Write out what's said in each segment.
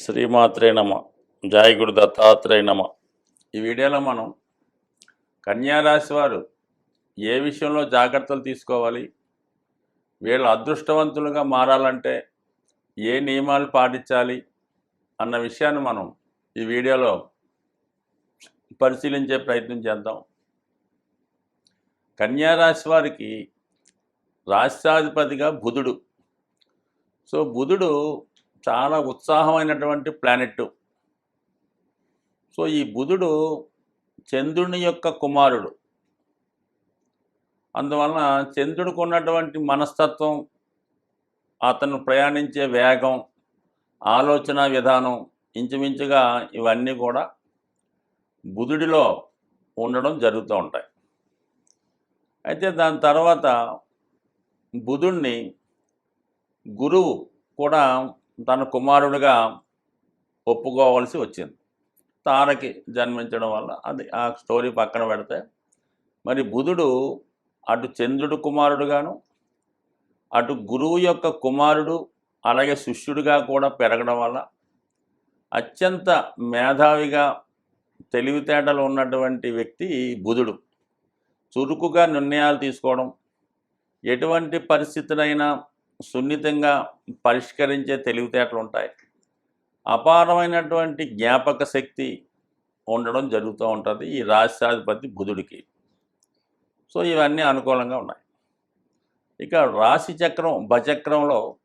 శ్రీమాత్రే నమ. జయ దత్తాత్రేయ నమ. ఈ వీడియోలో మనం కన్యారాశి వారు ఏ విషయంలో జాగ్రత్తలు తీసుకోవాలి? వీళ్ళు అదృష్టవంతులుగా మారాలంటే ఏ నియమాలు పాటించాలి? అన్న విషయాన్ని మనం ఈ వీడియోలో పరిశీలించే ప్రయత్నం చేద్దాం. కన్యారాశి వారికి రాష్ట్రాధిపతిగా బుధుడు. సో బుధుడు చాలా ఉత్సాహమైనటువంటి ప్లానెట్ సో ఈ బుధుడు చంద్రుని యొక్క కుమారుడు. అందువలన చంద్రుడికి ఉన్నటువంటి మనస్తత్వం అతను ప్రయాణించే వేగం ఆలోచన విధానం ఇంచుమించుగా ఇవన్నీ కూడా బుధుడిలో ఉండడం జరుగుతూ ఉంటాయి. అయితే దాని తర్వాత బుధుడిని గురువు కూడా తన కుమారుడిగా ఒప్పుకోవాల్సి వచ్చింది. తారకి జన్మించడం వల్ల అది ఆ స్టోరీ పక్కన పెడితే మరి బుధుడు అటు చంద్రుడు కుమారుడుగాను అటు గురువు యొక్క కుమారుడు అలాగే శిష్యుడిగా కూడా పెరగడం వల్ల అత్యంత మేధావిగా తెలివితేటలు ఉన్నటువంటి వ్యక్తి బుధుడు. చురుకుగా నిర్ణయాలు తీసుకోవడం ఎటువంటి పరిస్థితులైనా సున్నితంగా పరిష్కరించే తెలివితేటలు ఉంటాయి. అపారమైనటువంటి జ్ఞాపక శక్తి ఉండడం జరుగుతూ ఉంటుంది ఈ రాష్ట్రాధిపతి బుధుడికి. సో ఇవన్నీ అనుకూలంగా ఉన్నాయి. ఇక రాశి చక్రం భచక్రంలో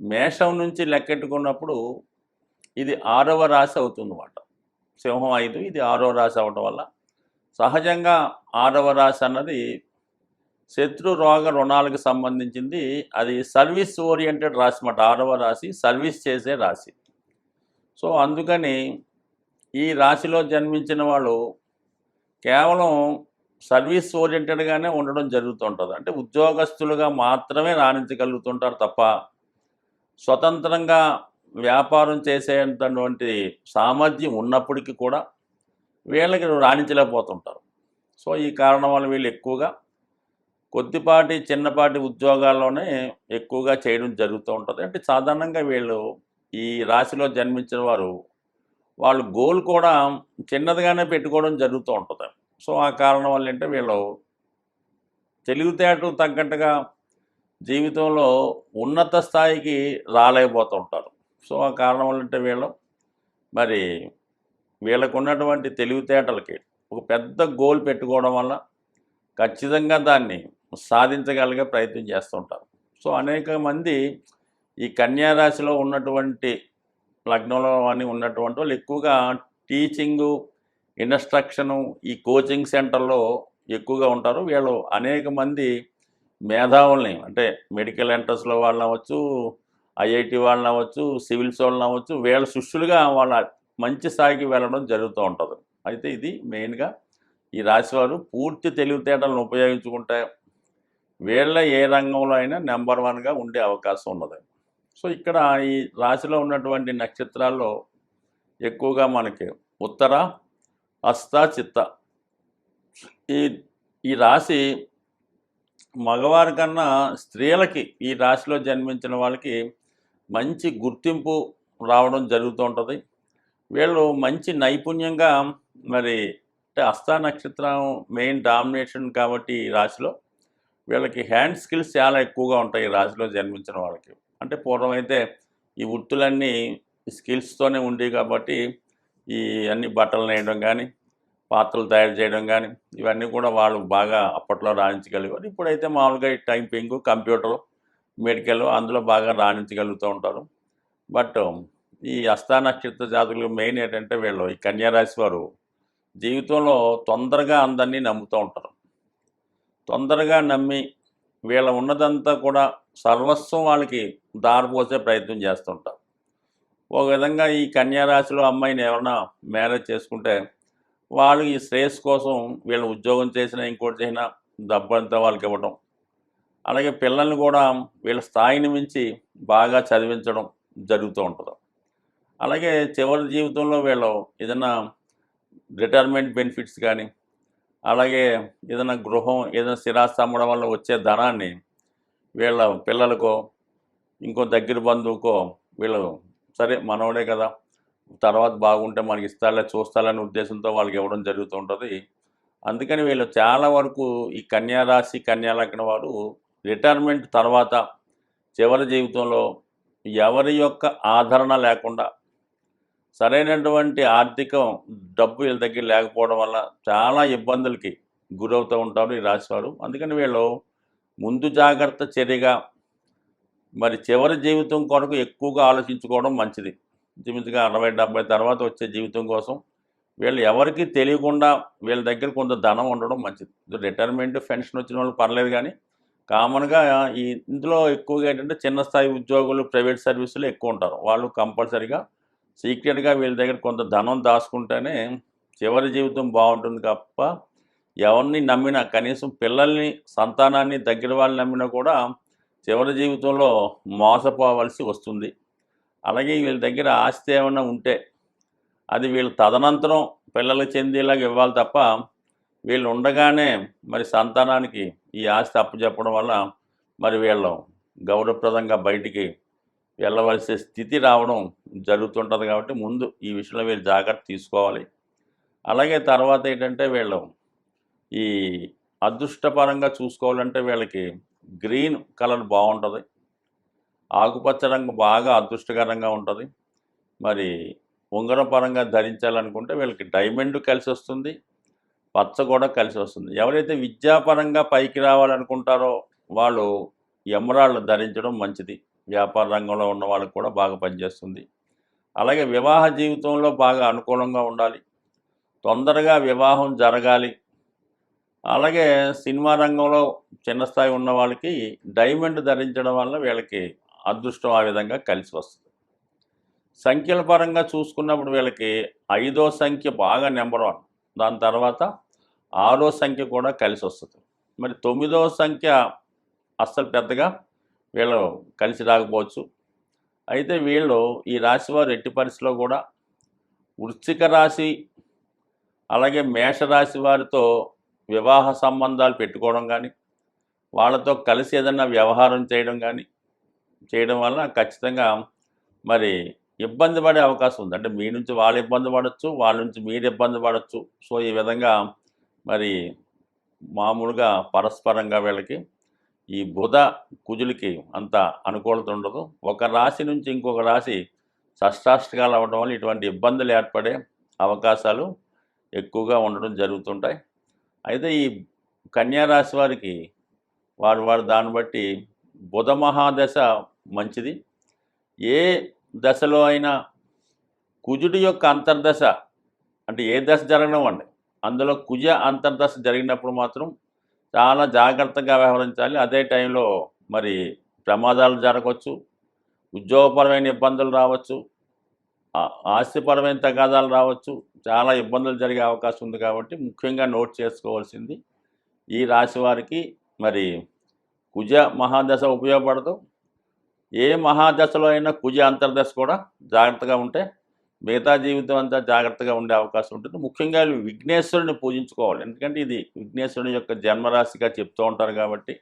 మేషం నుంచి లెక్కెట్టుకున్నప్పుడు ఇది ఆరవ రాశి అవుతుందన్నమాట. సింహం ఐదు ఇది ఆరవ రాశి అవడం వల్ల సహజంగా ఆరవ రాశి అన్నది శత్రు రోగ రుణాలకు సంబంధించింది అది సర్వీస్ ఓరియంటెడ్ రాశి మాట ఆరవ రాశి సర్వీస్ చేసే రాశి. సో అందుకని ఈ రాశిలో జన్మించిన వాళ్ళు కేవలం సర్వీస్ ఓరియంటెడ్గానే ఉండడం జరుగుతుంటుంది. అంటే ఉద్యోగస్తులుగా మాత్రమే రాణించగలుగుతుంటారు తప్ప స్వతంత్రంగా వ్యాపారం చేసేటటువంటి సామర్థ్యం ఉన్నప్పటికీ కూడా వీళ్ళకి రాణించలేకపోతుంటారు. సో ఈ కారణం వల్ల వీళ్ళు ఎక్కువగా కొద్దిపాటి చిన్నపాటి ఉద్యోగాల్లోనే ఎక్కువగా చేయడం జరుగుతూ ఉంటుంది. అంటే సాధారణంగా వీళ్ళు ఈ రాశిలో జన్మించిన వారు వాళ్ళు గోల్ కూడా చిన్నదిగానే పెట్టుకోవడం జరుగుతూ ఉంటుంది. సో ఆ కారణం వల్ల ఏంటంటే వీళ్ళు తెలివితేటలు తగ్గట్టుగా జీవితంలో ఉన్నత స్థాయికి రాలేకపోతూ ఉంటారు. సో ఆ కారణం వల్ల అంటే వీళ్ళు మరి వీళ్ళకు ఉన్నటువంటి తెలివితేటలకి ఒక పెద్ద గోల్ పెట్టుకోవడం వల్ల ఖచ్చితంగా దాన్ని సాధించగలిగే ప్రయత్నం చేస్తుంటారు సో అనేక మంది ఈ కన్యారాశిలో ఉన్నటువంటి లగ్నంలో అని ఉన్నటువంటి వాళ్ళు ఎక్కువగా టీచింగు ఇన్స్ట్రక్షను ఈ కోచింగ్ సెంటర్లో ఎక్కువగా ఉంటారు. వీళ్ళు అనేక మంది మేధావుల్ని అంటే మెడికల్ ఎంట్రన్స్లో వాళ్ళని అవ్వచ్చు ఐఐటి వాళ్ళని అవ్వచ్చు సివిల్స్ వాళ్ళని అవ్వచ్చు వీళ్ళ శిష్యులుగా వాళ్ళ మంచి స్థాయికి వెళ్ళడం జరుగుతూ ఉంటుంది. అయితే ఇది మెయిన్గా ఈ రాశివారు పూర్తి తెలివితేటలను ఉపయోగించుకుంటే వీళ్ళ ఏ రంగంలో అయినా నెంబర్ వన్గా ఉండే అవకాశం ఉన్నది. సో ఇక్కడ ఈ రాశిలో ఉన్నటువంటి నక్షత్రాల్లో ఎక్కువగా మనకి ఉత్తర హస్త చిత్త. ఈ ఈ రాశి మగవారి కన్నా స్త్రీలకి ఈ రాశిలో జన్మించిన వాళ్ళకి మంచి గుర్తింపు రావడం జరుగుతూ ఉంటుంది. వీళ్ళు మంచి నైపుణ్యంగా మరి అంటే అస్తా నక్షత్రం మెయిన్ డామినేషన్ కాబట్టి ఈ రాశిలో వీళ్ళకి హ్యాండ్ స్కిల్స్ చాలా ఎక్కువగా ఉంటాయి ఈ రాశిలో జన్మించిన వాళ్ళకి. అంటే పూర్వం అయితే ఈ వృత్తులన్నీ స్కిల్స్తోనే ఉండేవి కాబట్టి ఈ అన్ని బట్టలు నేయడం కానీ పాత్రలు తయారు చేయడం కానీ ఇవన్నీ కూడా వాళ్ళు బాగా అప్పట్లో రాణించగలిగారు ఇప్పుడైతే మామూలుగా ఈ టైపింగ్ కంప్యూటర్ మెడికల్ అందులో బాగా రాణించగలుగుతూ ఉంటారు. బట్ ఈ హస్త నక్షత్ర జాతకులు మెయిన్ ఏంటంటే వీళ్ళు ఈ కన్యారాశి వారు జీవితంలో తొందరగా అందరినీ నమ్ముతూ ఉంటారు. తొందరగా నమ్మి వీళ్ళ ఉన్నదంతా కూడా సర్వస్వం వాళ్ళకి దారిపోసే ప్రయత్నం చేస్తుంటారు ఒక విధంగా ఈ కన్యారాశిలో అమ్మాయిని ఎవరైనా మ్యారేజ్ చేసుకుంటే వాళ్ళు ఈ శ్రేయస్ కోసం వీళ్ళు ఉద్యోగం చేసినా ఇంకోటి చేసినా డబ్బంతా వాళ్ళకి ఇవ్వడం అలాగే పిల్లల్ని కూడా వీళ్ళ స్థాయిని మించి బాగా చదివించడం జరుగుతూ ఉంటుంది. అలాగే చివరి జీవితంలో వీళ్ళు ఏదైనా రిటైర్మెంట్ బెనిఫిట్స్ కానీ అలాగే ఏదైనా గృహం ఏదైనా స్థిరాస్తి అమ్మడం వల్ల వచ్చే ధనాన్ని వీళ్ళ పిల్లలకో ఇంకో దగ్గర బంధువుకో వీళ్ళు సరే మనవడే కదా తర్వాత బాగుంటే మనకి ఇస్తాలే చూస్తాలనే ఉద్దేశంతో వాళ్ళకి ఇవ్వడం జరుగుతూ ఉంటుంది. అందుకని వీళ్ళు చాలా వరకు ఈ కన్యారాశి రాశి వారు రిటైర్మెంట్ తర్వాత చివరి జీవితంలో ఎవరి యొక్క ఆదరణ లేకుండా సరైనటువంటి ఆర్థికం డబ్బు వీళ్ళ దగ్గర లేకపోవడం వల్ల చాలా ఇబ్బందులకి గురవుతూ ఉంటారు ఈ రాశివారు. అందుకని వీళ్ళు ముందు జాగ్రత్త చర్యగా మరి చివరి జీవితం కొరకు ఎక్కువగా ఆలోచించుకోవడం మంచిది. ఇంచుమించుగా అరవై డెబ్బై తర్వాత వచ్చే జీవితం కోసం వీళ్ళు ఎవరికి తెలియకుండా వీళ్ళ దగ్గర కొంత ధనం ఉండడం మంచిది. రిటైర్మెంట్ పెన్షన్ వచ్చిన వాళ్ళు పర్లేదు కానీ కామన్గా ఈ ఇందులో ఎక్కువగా ఏంటంటే చిన్న స్థాయి ఉద్యోగులు ప్రైవేట్ సర్వీసులు ఎక్కువ ఉంటారు. వాళ్ళు కంపల్సరీగా సీక్రెట్గా వీళ్ళ దగ్గర కొంత ధనం దాచుకుంటేనే చివరి జీవితం బాగుంటుంది తప్ప ఎవరిని నమ్మినా కనీసం పిల్లల్ని సంతానాన్ని దగ్గర వాళ్ళని నమ్మినా కూడా చివరి జీవితంలో మోసపోవలసి వస్తుంది. అలాగే వీళ్ళ దగ్గర ఆస్తి ఏమైనా ఉంటే అది వీళ్ళు తదనంతరం పిల్లలకు చెందేలాగా ఇవ్వాలి తప్ప వీళ్ళు ఉండగానే మరి సంతానానికి ఈ ఆస్తి అప్పచెప్పడం వల్ల మరి వీళ్ళు గౌరవప్రదంగా బయటికి వెళ్ళవలసే స్థితి రావడం జరుగుతుంటుంది కాబట్టి ముందు ఈ విషయంలో వీళ్ళు జాగ్రత్త తీసుకోవాలి. అలాగే తర్వాత ఏంటంటే వీళ్ళు ఈ అదృష్టపరంగా చూసుకోవాలంటే వీళ్ళకి గ్రీన్ కలర్ బాగుంటుంది. ఆకుపచ్చ రంగు బాగా అదృష్టకరంగా ఉంటుంది. మరి ఉంగరం పరంగా ధరించాలనుకుంటే వీళ్ళకి డైమండ్ కలిసి వస్తుంది. పచ్చ కూడా కలిసి వస్తుంది. ఎవరైతే విద్యాపరంగా పైకి రావాలనుకుంటారో వాళ్ళు ఎమరాళ్ళు ధరించడం మంచిది. వ్యాపార రంగంలో ఉన్న వాళ్ళకి కూడా బాగా పనిచేస్తుంది. అలాగే వివాహ జీవితంలో బాగా అనుకూలంగా ఉండాలి. తొందరగా వివాహం జరగాలి. అలాగే సినిమా రంగంలో చిన్న స్థాయి ఉన్న వాళ్ళకి డైమండ్ ధరించడం వల్ల వీళ్ళకి అదృష్టం ఆ విధంగా కలిసి వస్తుంది. సంఖ్యల పరంగా చూసుకున్నప్పుడు వీళ్ళకి ఐదో సంఖ్య బాగా నెంబర్ వన్. దాని తర్వాత ఆరో సంఖ్య కూడా కలిసి వస్తుంది. మరి తొమ్మిదో సంఖ్య అస్సలు పెద్దగా వీళ్ళు కలిసి రాకపోవచ్చు. అయితే వీళ్ళు ఈ రాశి వారు ఎట్టి పరిస్థితిలో కూడా వృశ్చిక రాశి అలాగే మేషరాశి వారితో వివాహ సంబంధాలు పెట్టుకోవడం కానీ వాళ్ళతో కలిసి ఏదన్నా వ్యవహారం చేయడం కానీ చేయడం వల్ల ఖచ్చితంగా మరి ఇబ్బంది పడే అవకాశం ఉంది. అంటే మీ నుంచి వాళ్ళు ఇబ్బంది పడవచ్చు వాళ్ళ నుంచి మీరు ఇబ్బంది పడవచ్చు సో ఈ విధంగా మరి మామూలుగా పరస్పరంగా వీళ్ళకి ఈ బుధ కుజులకి అంత అనుకూలత ఉండదు. ఒక రాశి నుంచి ఇంకొక రాశి షష్టాష్టకాలు అవ్వడం వల్ల ఇటువంటి ఇబ్బందులు ఏర్పడే అవకాశాలు ఎక్కువగా ఉండడం జరుగుతుంటాయి. అయితే ఈ కన్యా రాశి వారికి వారు వారు దాన్ని బట్టి బుధ మహాదశ మంచిది. ఏ దశలో అయినా కుజుడి యొక్క అంతర్దశ అంటే ఏ దశ జరగడం అండి అందులో కుజ అంతర్దశ జరిగినప్పుడు మాత్రం చాలా జాగ్రత్తగా వ్యవహరించాలి. అదే టైంలో మరి ప్రమాదాలు జరగవచ్చు. ఉద్యోగపరమైన ఇబ్బందులు రావచ్చు. ఆస్తిపరమైన తగాదాలు రావచ్చు. చాలా ఇబ్బందులు జరిగే అవకాశం ఉంది కాబట్టి ముఖ్యంగా నోట్ చేసుకోవాల్సింది. ఈ రాశి వారికి మరి కుజ మహాదశ ఉపయోగపడదు. ఏ మహాదశలో అయినా కుజ అంతర్దశ కూడా జాగ్రత్తగా ఉంటే మిగతా జీవితం అంతా జాగ్రత్తగా ఉండే అవకాశం ఉంటుంది. ముఖ్యంగా వీళ్ళు విఘ్నేశ్వరుని పూజించుకోవాలి. ఎందుకంటే ఇది విఘ్నేశ్వరుని యొక్క జన్మరాశిగా చెప్తూ ఉంటారు కాబట్టి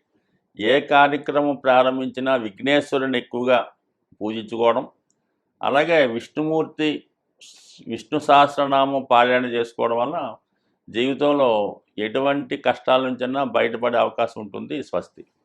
ఏ కార్యక్రమం ప్రారంభించినా విఘ్నేశ్వరుని ఎక్కువగా పూజించుకోవడం. అలాగే విష్ణుమూర్తి విష్ణు సహస్రనామం పారాయణ చేసుకోవడం వల్ల జీవితంలో ఎటువంటి కష్టాల నుంచైనా బయటపడే అవకాశం ఉంటుంది. స్వస్తి.